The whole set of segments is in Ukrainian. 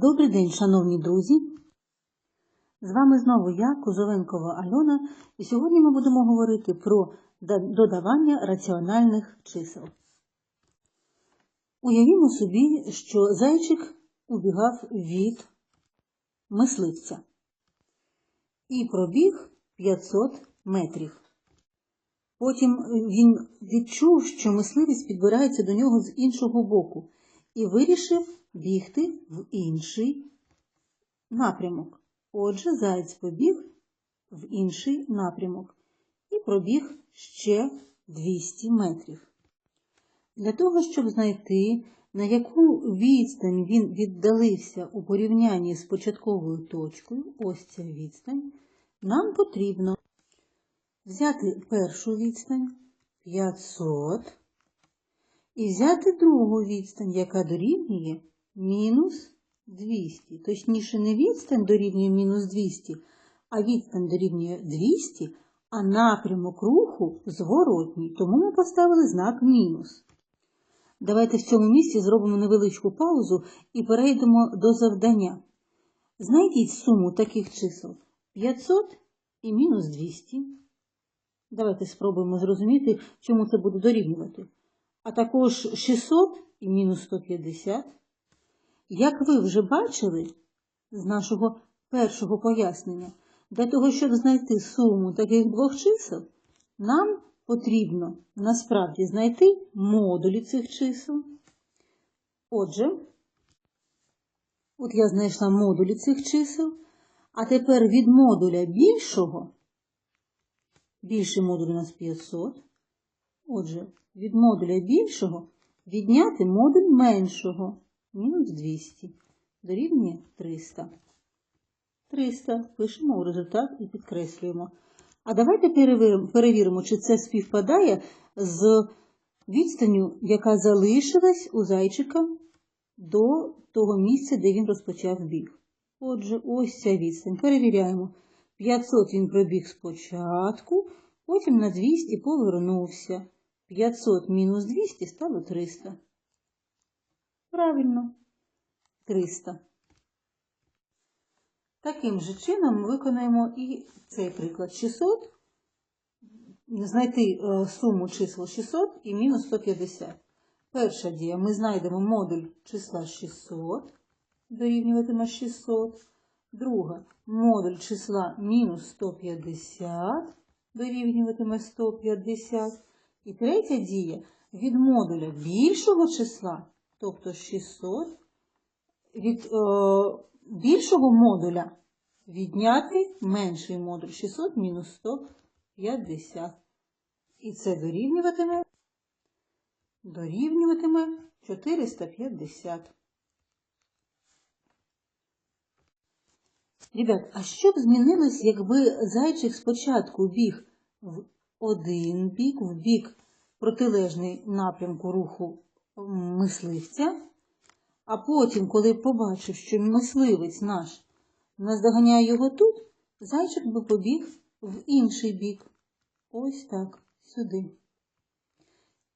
Добрий день, шановні друзі! З вами знову я, Кузовенкова Альона, і сьогодні ми будемо говорити про додавання раціональних чисел. Уявімо собі, що зайчик убігав від мисливця і пробіг 500 метрів. Потім він відчув, що мисливець підбирається до нього з іншого боку і вирішив бігти в інший напрямок. Отже, заєць побіг в інший напрямок і пробіг ще 200 метрів. Для того, щоб знайти, на яку відстань він віддалився у порівнянні з початковою точкою, ось ця відстань, нам потрібно взяти першу відстань 500 і взяти другу відстань, яка дорівнює мінус 200. Точніше, не відстань дорівнює мінус 200, а відстань дорівнює 200, а напрямок руху зворотній. Тому ми поставили знак мінус. Давайте в цьому місці зробимо невеличку паузу і перейдемо до завдання. Знайдіть суму таких чисел 500 і мінус 200. Давайте спробуємо зрозуміти, чому це буде дорівнювати. А також 600 і мінус 150. Як ви вже бачили з нашого першого пояснення, для того, щоб знайти суму таких двох чисел, нам потрібно насправді знайти модулі цих чисел. Отже, от я знайшла модулі цих чисел, а тепер від модуля більшого, більший модуль у нас 500, отже, від модуля більшого відняти модуль меншого мінус 200 дорівнює 300. 300 пишемо у результат і підкреслюємо. А давайте перевіримо, чи це співпадає з відстанню, яка залишилась у зайчика до того місця, де він розпочав біг. Отже, ось ця відстань. Перевіряємо. 500 він пробіг спочатку, потім на 200 повернувся. 500 мінус 200 стало 300. Правильно, 300. Таким же чином виконаємо і цей приклад 600. Знайти е, суму числа 600 і мінус 150. Перша дія. Ми знайдемо модуль числа 600, дорівнюватиме 600. Друга модуль числа мінус 150, дорівнюватиме 150. І третя дія від модуля більшого числа, тобто 600, від е, більшого модуля відняти менший модуль 600 мінус 150. І це дорівнюватиме, дорівнюватиме 450. Ребят, а що б змінилось, якби зайчик спочатку біг в один бік, в бік протилежний напрямку руху мисливця, а потім, коли побачив, що мисливець наш наздоганяє його тут, зайчик би побіг в інший бік. Ось так, сюди.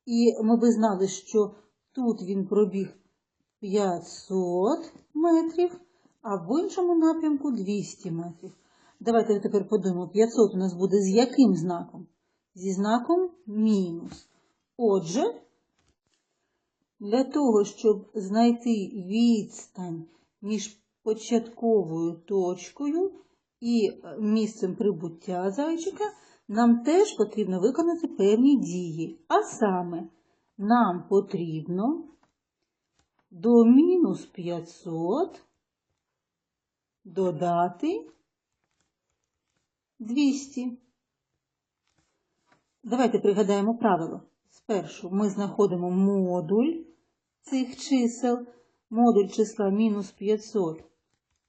І ми би знали, що тут він пробіг 500 метрів, а в іншому напрямку 200 метрів. Давайте тепер подумаємо, 500 у нас буде з яким знаком? Зі знаком мінус. Отже, для того, щоб знайти відстань між початковою точкою і місцем прибуття зайчика, нам теж потрібно виконати певні дії. А саме, нам потрібно до мінус 500 додати 200. Давайте пригадаємо правило. Спершу ми знаходимо модуль цих чисел. Модуль числа мінус 500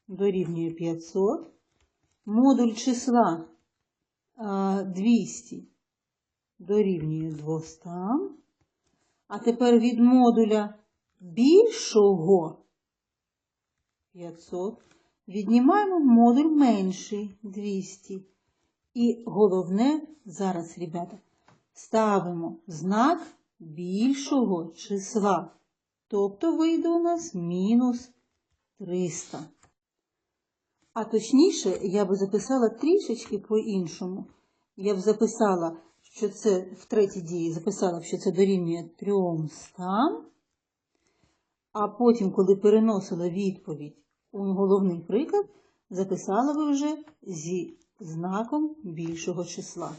дорівнює 500. Модуль числа 200 дорівнює 200. А тепер від модуля більшого 500 віднімаємо модуль менший 200. І головне зараз, ребята, ставимо знак більшого числа. Тобто вийде у нас мінус 300. А точніше, я би записала трішечки по-іншому. Я б записала, що це в третій дії записала, що це дорівнює 300, а потім, коли переносила відповідь у головний приклад, записала би вже зі знаком більшого числа.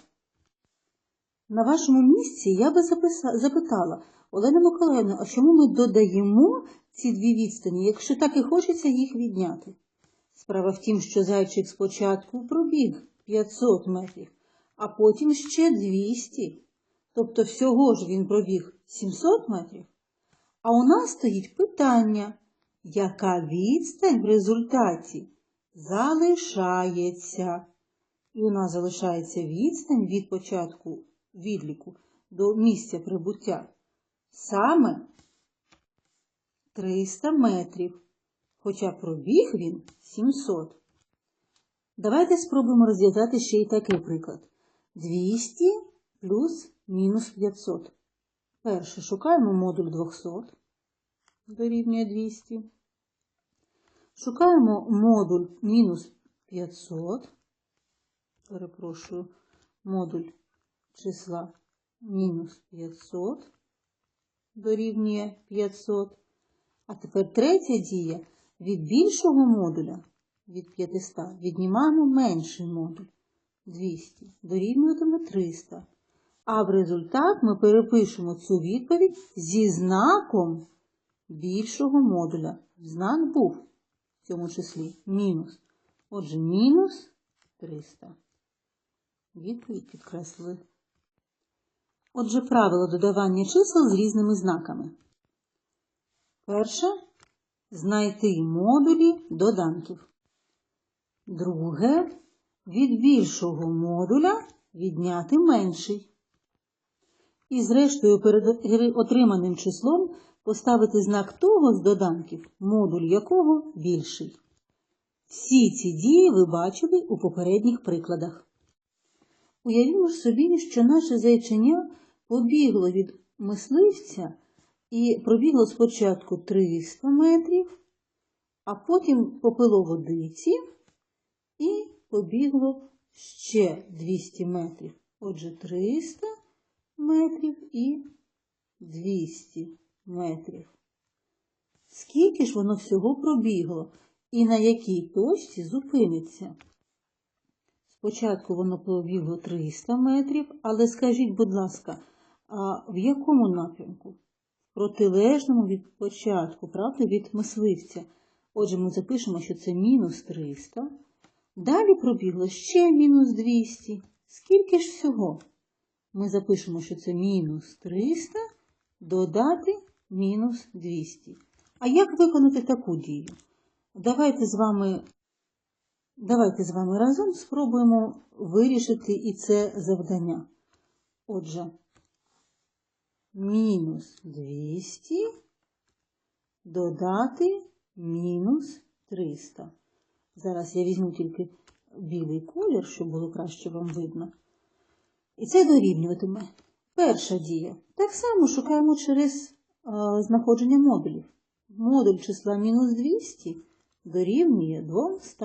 На вашому місці я би запитала, Олена Миколаївна, а чому ми додаємо ці дві відстані, якщо так і хочеться їх відняти? Справа в тім, що зайчик спочатку пробіг 500 метрів, а потім ще 200. Тобто всього ж він пробіг 700 метрів. А у нас стоїть питання, яка відстань в результаті залишається? І у нас залишається відстань від початку відліку до місця прибуття саме 300 метрів, хоча пробіг він 700. Давайте спробуємо розв'язати ще й такий приклад. 200 плюс мінус 500. Перше шукаємо модуль 200, дорівнює 200. Шукаємо модуль мінус 500. Перепрошую, модуль числа мінус 500 дорівнює 500. А тепер третя дія від більшого модуля від 500 віднімаємо менший модуль 200, дорівнюватиме 300. А в результат ми перепишемо цю відповідь зі знаком більшого модуля. Знак був в цьому числі мінус. Отже, мінус 300. Відповідь підкреслили. Отже, правило додавання чисел з різними знаками. Перше знайти модулі доданків. Друге від більшого модуля відняти менший. І зрештою перед отриманим числом поставити знак того з доданків, модуль якого більший. Всі ці дії ви бачили у попередніх прикладах. Уявімо ж собі, що наше зайченя побігло від мисливця і пробігло спочатку 300 метрів, а потім попило водиці і побігло ще 200 метрів. Отже, 300 метрів і 200 метрів. Скільки ж воно всього пробігло і на якій точці зупиниться? Спочатку воно побігло 300 метрів, але скажіть, будь ласка, а в якому напрямку? В протилежному від початку, правда, від мисливця. Отже, ми запишемо, що це мінус 300. Далі пробігло ще мінус 200. Скільки ж всього? Ми запишемо, що це мінус 300 додати мінус 200. А як виконати таку дію? Давайте з вами Давайте з вами разом спробуємо вирішити і це завдання. Отже, мінус 200 додати мінус 300. Зараз я візьму тільки білий колір, щоб було краще вам видно. І це дорівнюватиме. Перша дія. Так само шукаємо через а, знаходження модулів. Модуль числа мінус 200 дорівнює 200.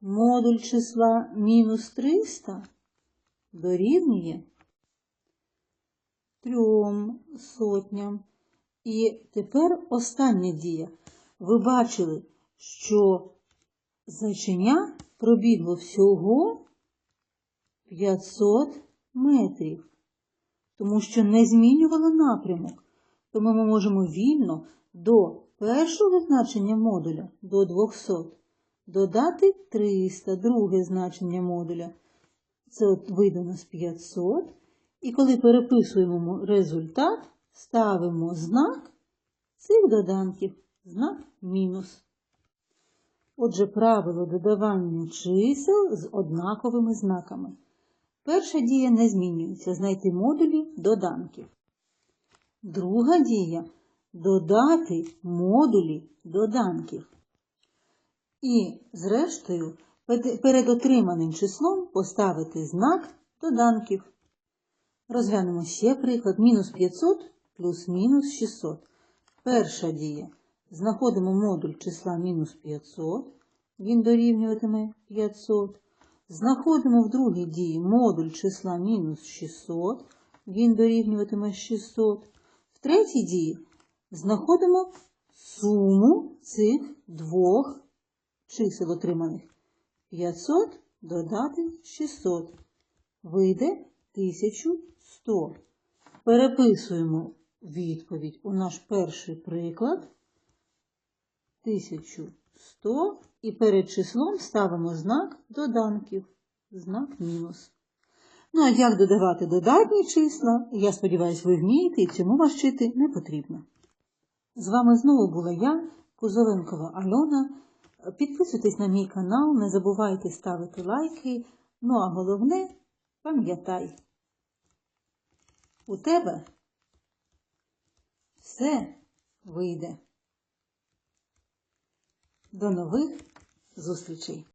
Модуль числа мінус 300 дорівнює трьом сотням. І тепер остання дія. Ви бачили, що зайченя пробігло всього 500 метрів, тому що не змінювало напрямок. Тому ми можемо вільно до першого значення модуля до 200 додати 300, друге значення модуля. Це от вийде у нас 500. І коли переписуємо результат, ставимо знак цих доданків, знак мінус. Отже, правило додавання чисел з однаковими знаками. Перша дія не змінюється знайти модулі доданків. Друга дія додати модулі доданків. І, зрештою, перед отриманим числом поставити знак доданків. Розглянемо ще приклад. Мінус 500 плюс мінус 600. Перша дія. Знаходимо модуль числа мінус 500, він дорівнюватиме 500. Знаходимо в другій дії модуль числа мінус 600, він дорівнюватиме 600. В третій дії знаходимо суму цих двох чисел отриманих. 500 додати 600. Вийде 1100. Переписуємо відповідь у наш перший приклад. 1100 і перед числом ставимо знак доданків, знак мінус. Ну, а як додавати додатні числа, я сподіваюся, ви вмієте і цьому вас вчити не потрібно. З вами знову була я, Кузовенкова Альона. Підписуйтесь на мій канал, не забувайте ставити лайки. Ну а головне, пам'ятай, у тебе все вийде. До нових зустрічей!